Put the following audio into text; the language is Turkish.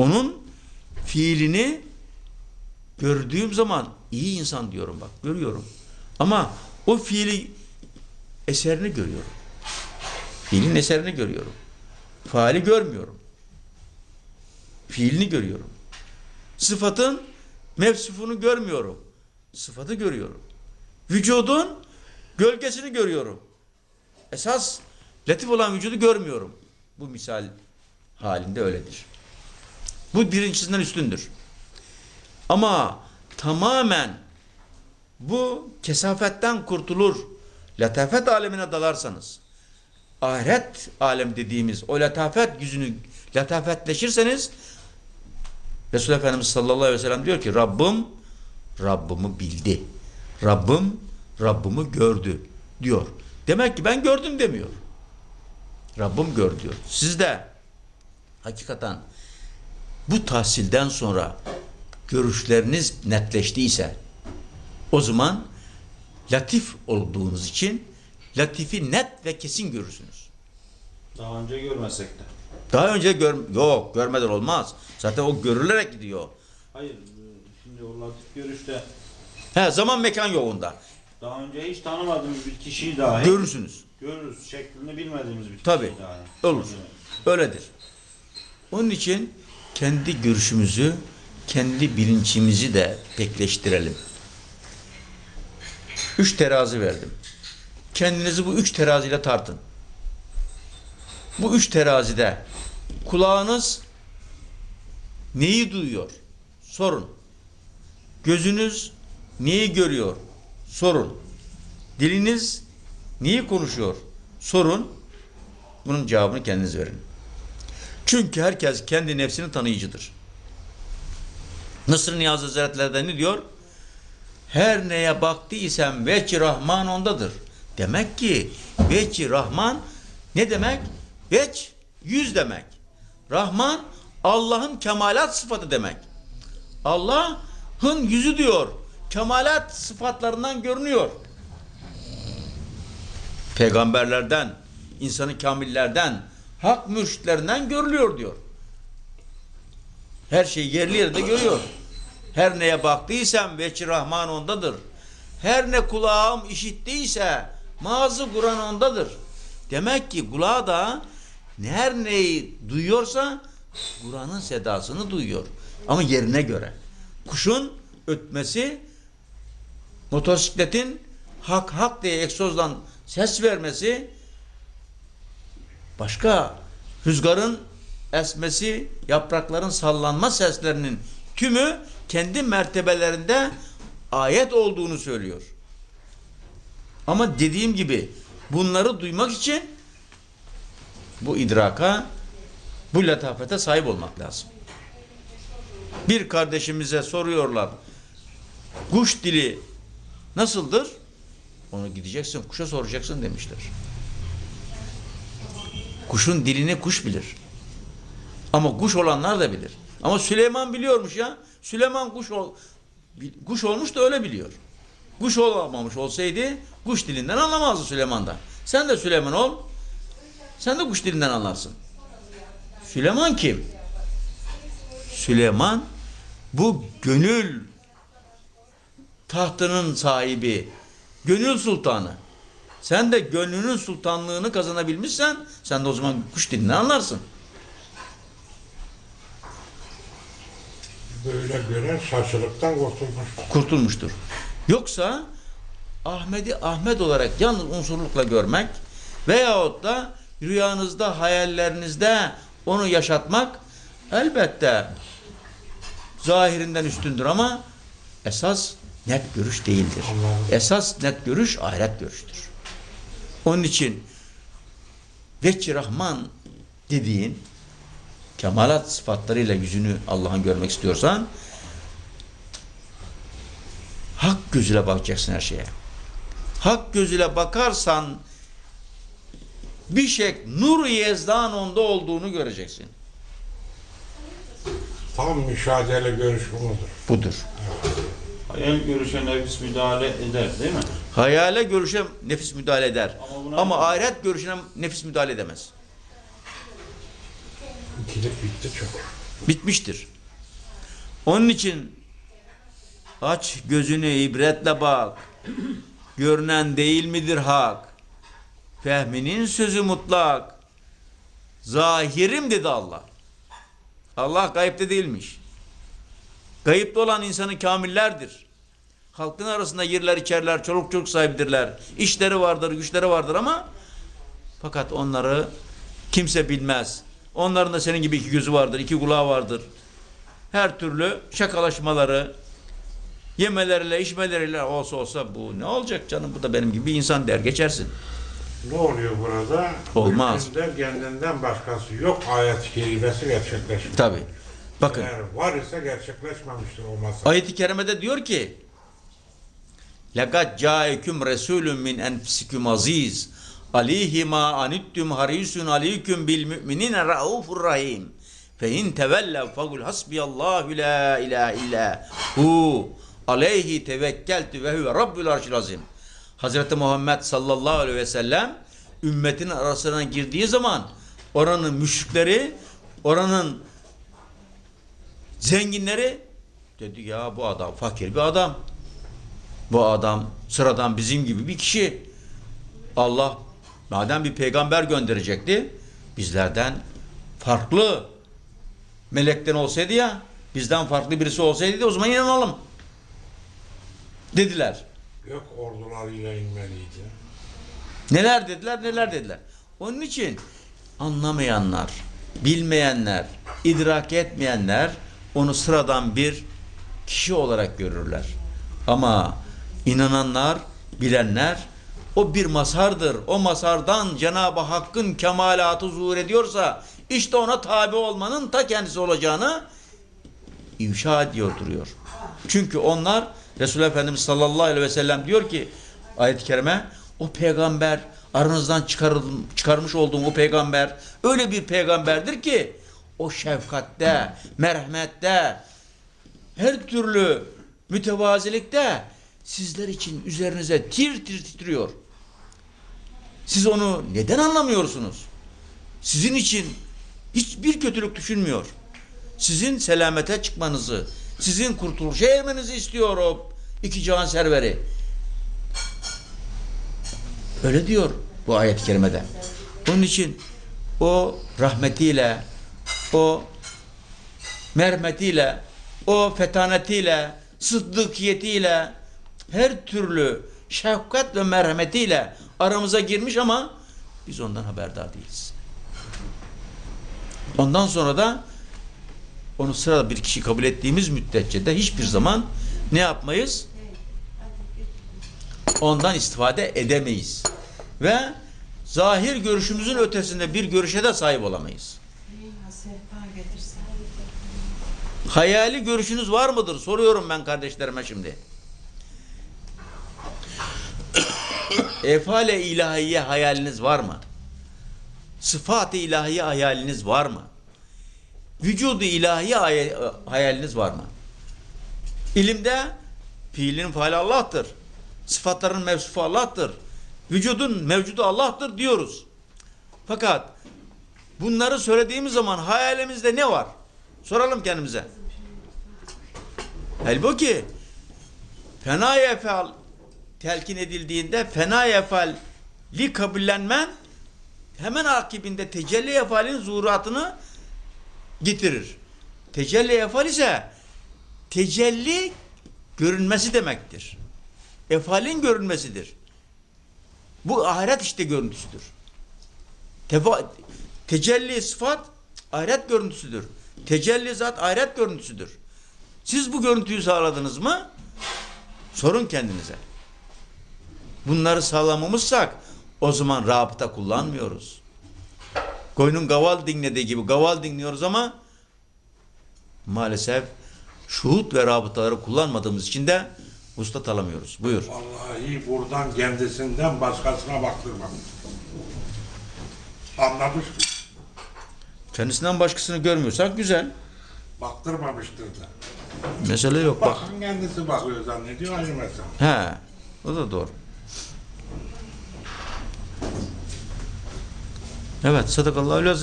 Onun fiilini gördüğüm zaman iyi insan diyorum bak görüyorum. Ama o fiili eserini görüyorum. Fiilin eserini görüyorum. Faali görmüyorum. Fiilini görüyorum. Sıfatın mevsufunu görmüyorum. Sıfatı görüyorum. Vücudun gölgesini görüyorum. Esas latif olan vücudu görmüyorum. Bu misal halinde öyledir. Bu birincisinden üstündür. Ama tamamen bu kesafetten kurtulur. Letafet alemine dalarsanız, ahiret alem dediğimiz o letafet yüzünü letafetleşirseniz Resul Efendimiz sallallahu aleyhi ve sellem diyor ki Rabbim Rabbimi bildi. Rabbim Rabbimi gördü diyor. Demek ki ben gördüm demiyor. Rabbim gör diyor. Siz de hakikaten bu tahsilden sonra görüşleriniz netleştiyse o zaman latif olduğunuz için latifi net ve kesin görürsünüz. Daha önce görmesek de. Daha önce gör yok görmeden olmaz. Zaten o görülerek gidiyor. Hayır, şimdi o latif görüşte He, zaman mekan yolunda. daha önce hiç tanımadığımız bir kişiyi dahi Görürsünüz. görürüz. Şeklini bilmediğimiz bir Tabii. kişiyi dahi. Olur. Öyledir. Onun için kendi görüşümüzü, kendi bilincimizi de pekleştirelim. Üç terazi verdim. Kendinizi bu üç teraziyle tartın. Bu üç terazide kulağınız neyi duyuyor? Sorun. Gözünüz neyi görüyor? Sorun. Diliniz neyi konuşuyor? Sorun. Bunun cevabını kendiniz verin. Çünkü herkes kendi nefsini tanıyıcıdır. Mısır Niyazi Hazretleri ne diyor? Her neye baktıysam veçi Rahman ondadır. Demek ki veçi Rahman ne demek? Veç yüz demek. Rahman Allah'ın kemalat sıfatı demek. Allah'ın yüzü diyor. Kemalat sıfatlarından görünüyor. Peygamberlerden, insanı kamillerden, hak mürşitlerinden görülüyor diyor. Her şeyi yerli yerinde görüyor. Her neye baktıysam veçi Rahman ondadır. Her ne kulağım işittiyse mazı Kur'an ondadır. Demek ki kulağı da her neyi duyuyorsa Kur'an'ın sedasını duyuyor. Ama yerine göre. Kuşun ötmesi, motosikletin hak hak diye egzozdan ses vermesi, başka rüzgarın esmesi, yaprakların sallanma seslerinin tümü kendi mertebelerinde ayet olduğunu söylüyor. Ama dediğim gibi bunları duymak için bu idraka, bu letafete sahip olmak lazım. Bir kardeşimize soruyorlar. Kuş dili nasıldır? Onu gideceksin, kuşa soracaksın demişler. Kuşun dilini kuş bilir. Ama kuş olanlar da bilir. Ama Süleyman biliyormuş ya. Süleyman kuş ol, kuş olmuş da öyle biliyor. Kuş olamamış olsaydı kuş dilinden anlamazdı Süleyman da. Sen de Süleyman ol. Sen de kuş dilinden anlarsın. Süleyman kim? Süleyman bu gönül tahtının sahibi, gönül sultanı. Sen de gönlünün sultanlığını kazanabilmişsen sen de o zaman kuş dilinden anlarsın. Böyle gören şaşılıktan kurtulmuş. kurtulmuştur. Yoksa Ahmet'i Ahmet olarak yalnız unsurlukla görmek veyahut da rüyanızda, hayallerinizde onu yaşatmak elbette zahirinden üstündür ama esas net görüş değildir. Esas net görüş ahiret görüştür. Onun için Vecci Rahman dediğin kemalat sıfatlarıyla yüzünü Allah'ın görmek istiyorsan hak gözüyle bakacaksın her şeye. Hak gözüyle bakarsan bir şey nur yezdan onda olduğunu göreceksin. Tam müşahedeli görüş bu mudur? Budur. Hayal görüşe nefis müdahale eder değil mi? Hayale görüşe nefis müdahale eder. Ama buna- Ama ahiret görüşüne nefis müdahale edemez. İkilik bitti çok. Bitmiştir. Onun için aç gözünü ibretle bak. Görünen değil midir hak? Fehminin sözü mutlak. Zahirim dedi Allah. Allah gayipte değilmiş. Gayipte olan insanın kamillerdir. Halkın arasında yerler içerler, çoluk çocuk sahibidirler. İşleri vardır, güçleri vardır ama fakat onları kimse bilmez. Onların da senin gibi iki gözü vardır, iki kulağı vardır. Her türlü şakalaşmaları, yemeleriyle, içmeleriyle olsa olsa bu ne olacak canım bu da benim gibi bir insan der geçersin. Ne oluyor burada? Olmaz. Mülkünde kendinden başkası yok ayet-i kerimesi gerçekleşmiyor. Tabi. Bakın Eğer var ise gerçekleşmemiştir o masa. ayet-i kerimede diyor ki لَقَدْ جَاءَكُمْ رَسُولٌ مِنْ أَنْفِسِكُمْ عَز۪يزٌ عَلَيْهِ مَا عَنِتُّمْ حَرِيسٌ عَلَيْكُمْ بِالْمُؤْمِنِينَ رَؤُوفٌ رَحِيمٌ فَاِنْ تَوَلَّوْا فَقُلْ حَسْبِيَ اللّٰهُ لَا اِلَٰهَ اِلَّا هُ عَلَيْهِ تَوَكَّلْتُ وَهُوَ رَبُّ الْعَرْشِ الْعَظِيمِ Hazreti Muhammed sallallahu aleyhi ve sellem ümmetin arasına girdiği zaman oranın müşrikleri, oranın zenginleri dedi ya bu adam fakir bir adam. Bu adam sıradan bizim gibi bir kişi. Allah madem bir peygamber gönderecekti bizlerden farklı melekten olsaydı ya bizden farklı birisi olsaydı o zaman inanalım dediler. Yok ordularıyla inmeliydi. Neler dediler neler dediler. Onun için anlamayanlar, bilmeyenler, idrak etmeyenler onu sıradan bir kişi olarak görürler. Ama inananlar, bilenler o bir mazhardır. O mazhardan Cenab-ı Hakk'ın kemalatı zuhur ediyorsa işte ona tabi olmanın ta kendisi olacağını ifşa ediyor duruyor. Çünkü onlar Resulullah Efendimiz sallallahu aleyhi ve sellem diyor ki ayet-i kerime o peygamber aranızdan çıkarılm, çıkarmış olduğum o peygamber öyle bir peygamberdir ki o şefkatte, merhamette, her türlü mütevazilikte sizler için üzerinize tir tir titriyor. Siz onu neden anlamıyorsunuz? Sizin için hiçbir kötülük düşünmüyor. Sizin selamete çıkmanızı, sizin kurtuluşa ermenizi istiyor o iki cihan serveri. Öyle diyor bu ayet-i kerimede. Onun için o rahmetiyle, o merhametiyle, o fetanetiyle, sıddıkiyetiyle, her türlü şefkat ve merhametiyle aramıza girmiş ama biz ondan haberdar değiliz. Ondan sonra da onu sırada bir kişi kabul ettiğimiz müddetçe de hiçbir zaman ne yapmayız? Ondan istifade edemeyiz. Ve zahir görüşümüzün ötesinde bir görüşe de sahip olamayız. Hayali görüşünüz var mıdır? Soruyorum ben kardeşlerime şimdi. Efale ilahiye hayaliniz var mı? Sıfat-ı ilahiye hayaliniz var mı? Vücudu ilahiye hay- hayaliniz var mı? İlimde fiilin faali Allah'tır. Sıfatların mevsufu Allah'tır. Vücudun mevcudu Allah'tır diyoruz. Fakat bunları söylediğimiz zaman hayalimizde ne var? Soralım kendimize. Halbuki fena efal telkin edildiğinde fena efal li kabullenmen hemen akibinde tecelli efalin zuhuratını getirir. Tecelli efal ise tecelli görünmesi demektir. Efalin görünmesidir. Bu ahiret işte görüntüsüdür. Tefa, tecelli sıfat ahiret görüntüsüdür. Tecelli zat ahiret görüntüsüdür. Siz bu görüntüyü sağladınız mı? Sorun kendinize. Bunları sağlamamızsak o zaman rabıta kullanmıyoruz. Koyunun gaval dinlediği gibi gaval dinliyoruz ama maalesef şuhut ve rabıtaları kullanmadığımız için de ustat alamıyoruz. Buyur. Vallahi buradan kendisinden başkasına baktırmamış. Anlamış mı? Kendisinden başkasını görmüyorsak güzel. Baktırmamıştır da. Mesele yok bak. Bakın kendisi bakıyor zannediyor mesele. He. O da doğru. Evet. Sadakallahu